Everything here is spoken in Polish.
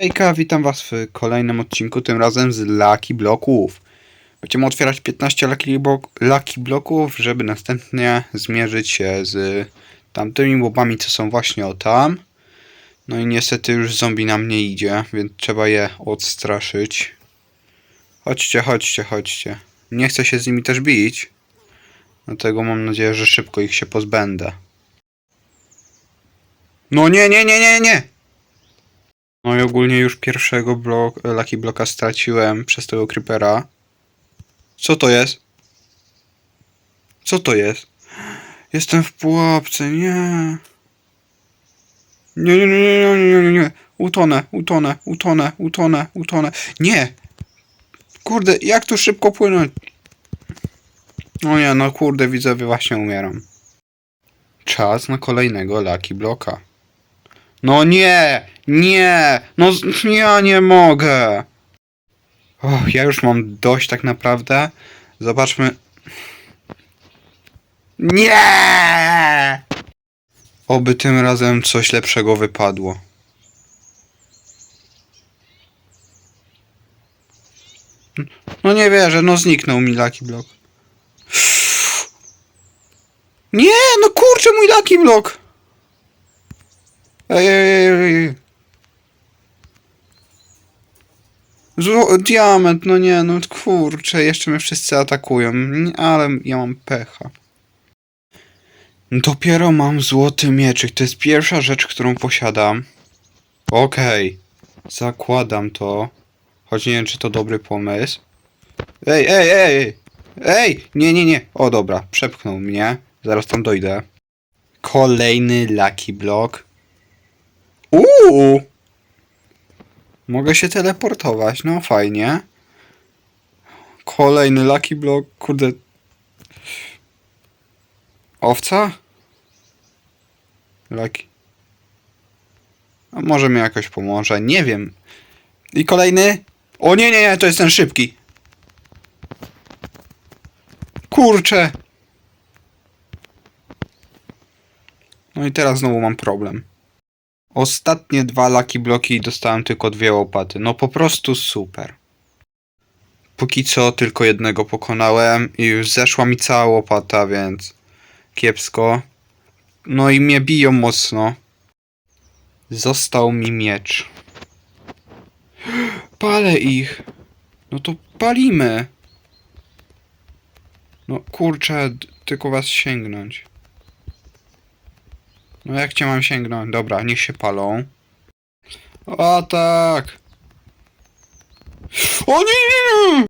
Hejka, witam was w kolejnym odcinku, tym razem z Lucky Bloków. Będziemy otwierać 15 Lucky, Lucky Bloków, żeby następnie zmierzyć się z tamtymi mobami, co są właśnie o tam. No i niestety już zombie nam nie idzie, więc trzeba je odstraszyć. Chodźcie, chodźcie, chodźcie. Nie chcę się z nimi też bić. Dlatego mam nadzieję, że szybko ich się pozbędę. No nie, nie, nie, nie, nie! No i ogólnie już pierwszego blok, Lucky Bloka straciłem przez tego Creepera. Co to jest? Co to jest? Jestem w pułapce, nie. Nie, nie, nie, nie, nie, nie, nie, nie. Utonę, utonę, utonę, utonę, utonę. Nie! Kurde, jak tu szybko płynąć? No nie, no kurde, widzowie, właśnie umieram. Czas na kolejnego Lucky Bloka. No nie! Nie! No ja nie mogę! Och, ja już mam dość tak naprawdę. Zobaczmy. Nie! Oby tym razem coś lepszego wypadło. No nie wierzę, no zniknął mi Lucky Block. Nie, no kurczę mój Lucky Block! Ej. Zło diament, no nie, no kurczę, jeszcze mnie wszyscy atakują, ale ja mam pecha. Dopiero mam złoty mieczyk, to jest pierwsza rzecz, którą posiadam. Okej, zakładam to, choć nie wiem, czy to dobry pomysł. Ej, ej, ej, ej, nie, nie, nie, o dobra, przepchnął mnie, zaraz tam dojdę. Kolejny Lucky Block. Uuu! Mogę się teleportować, no fajnie. Kolejny Lucky Block, kurde. Owca? Lucky. A może mi jakoś pomoże, nie wiem. I kolejny? O nie, nie, nie, to jest ten szybki. Kurczę. No i teraz znowu mam problem. Ostatnie dwa laki bloki i dostałem tylko dwie łopaty. No po prostu super. Póki co tylko jednego pokonałem i już zeszła mi cała łopata, więc kiepsko. No i mnie biją mocno. Został mi miecz. Palę ich. No to palimy. No kurczę, tylko was sięgnąć. No jak cię mam sięgnąć? Dobra, niech się palą. O tak! O nie!